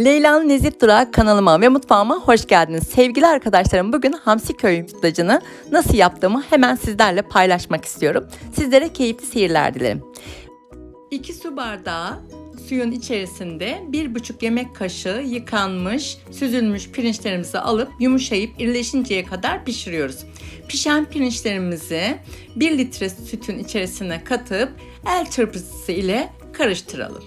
Leyla'nın Nezih Durağı kanalıma ve mutfağıma hoş geldiniz. Sevgili arkadaşlarım bugün Hamsi Köy sütlacını nasıl yaptığımı hemen sizlerle paylaşmak istiyorum. Sizlere keyifli seyirler dilerim. 2 su bardağı suyun içerisinde 1,5 yemek kaşığı yıkanmış, süzülmüş pirinçlerimizi alıp yumuşayıp irileşinceye kadar pişiriyoruz. Pişen pirinçlerimizi 1 litre sütün içerisine katıp el çırpıcısı ile karıştıralım.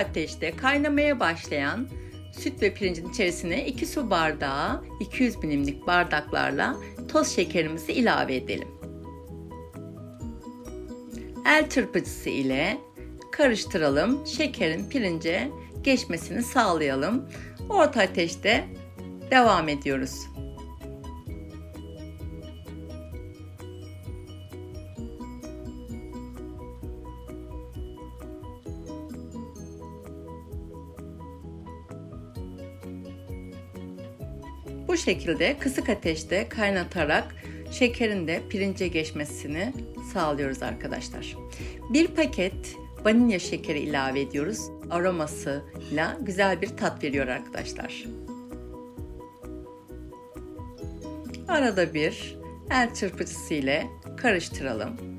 Ateşte kaynamaya başlayan süt ve pirincin içerisine 2 su bardağı 200 milimlik bardaklarla toz şekerimizi ilave edelim. El çırpıcısı ile karıştıralım. Şekerin pirince geçmesini sağlayalım. Orta ateşte devam ediyoruz. Bu şekilde kısık ateşte kaynatarak şekerin de pirince geçmesini sağlıyoruz arkadaşlar. Bir paket vanilya şekeri ilave ediyoruz. Aromasıyla güzel bir tat veriyor arkadaşlar. Arada bir el çırpıcısı ile karıştıralım.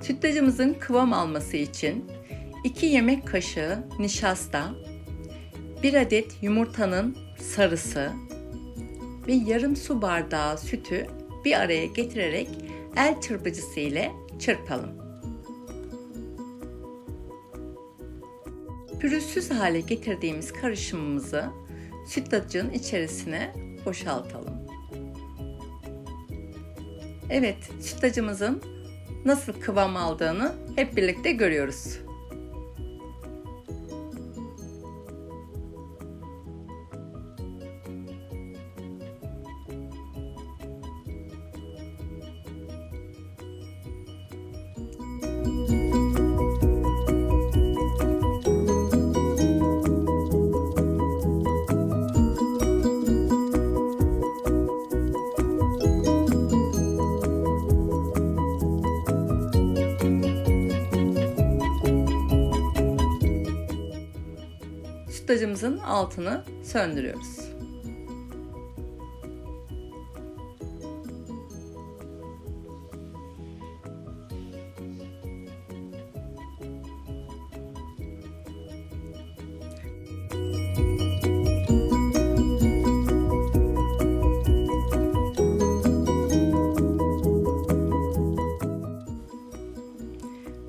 Sütlacımızın kıvam alması için 2 yemek kaşığı nişasta, 1 adet yumurtanın sarısı ve yarım su bardağı sütü bir araya getirerek el çırpıcısı ile çırpalım. Pürüzsüz hale getirdiğimiz karışımımızı sütlacın içerisine boşaltalım. Evet, sütlacımızın nasıl kıvam aldığını hep birlikte görüyoruz. Sütlacımızın altını söndürüyoruz.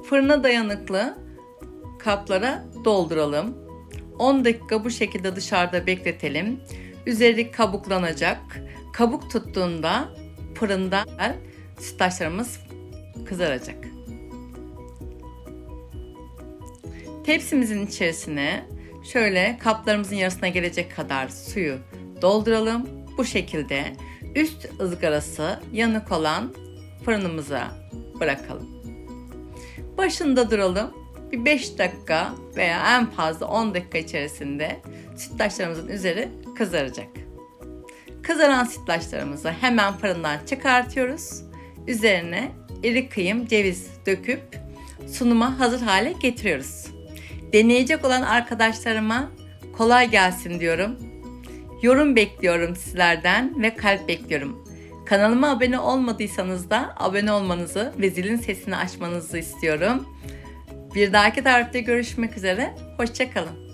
Fırına dayanıklı kaplara dolduralım. 10 dakika bu şekilde dışarıda bekletelim. Üzeri kabuklanacak. Kabuk tuttuğunda fırında sütlaçlarımız kızaracak. Tepsimizin içerisine şöyle kaplarımızın yarısına gelecek kadar suyu dolduralım. Bu şekilde üst ızgarası yanık olan fırınımıza bırakalım. Başında duralım bir 5 dakika veya en fazla 10 dakika içerisinde sütlaçlarımızın üzeri kızaracak. Kızaran sütlaçlarımızı hemen fırından çıkartıyoruz. Üzerine iri kıyım ceviz döküp sunuma hazır hale getiriyoruz. Deneyecek olan arkadaşlarıma kolay gelsin diyorum. Yorum bekliyorum sizlerden ve kalp bekliyorum. Kanalıma abone olmadıysanız da abone olmanızı ve zilin sesini açmanızı istiyorum. Bir dahaki tarifte görüşmek üzere. Hoşçakalın.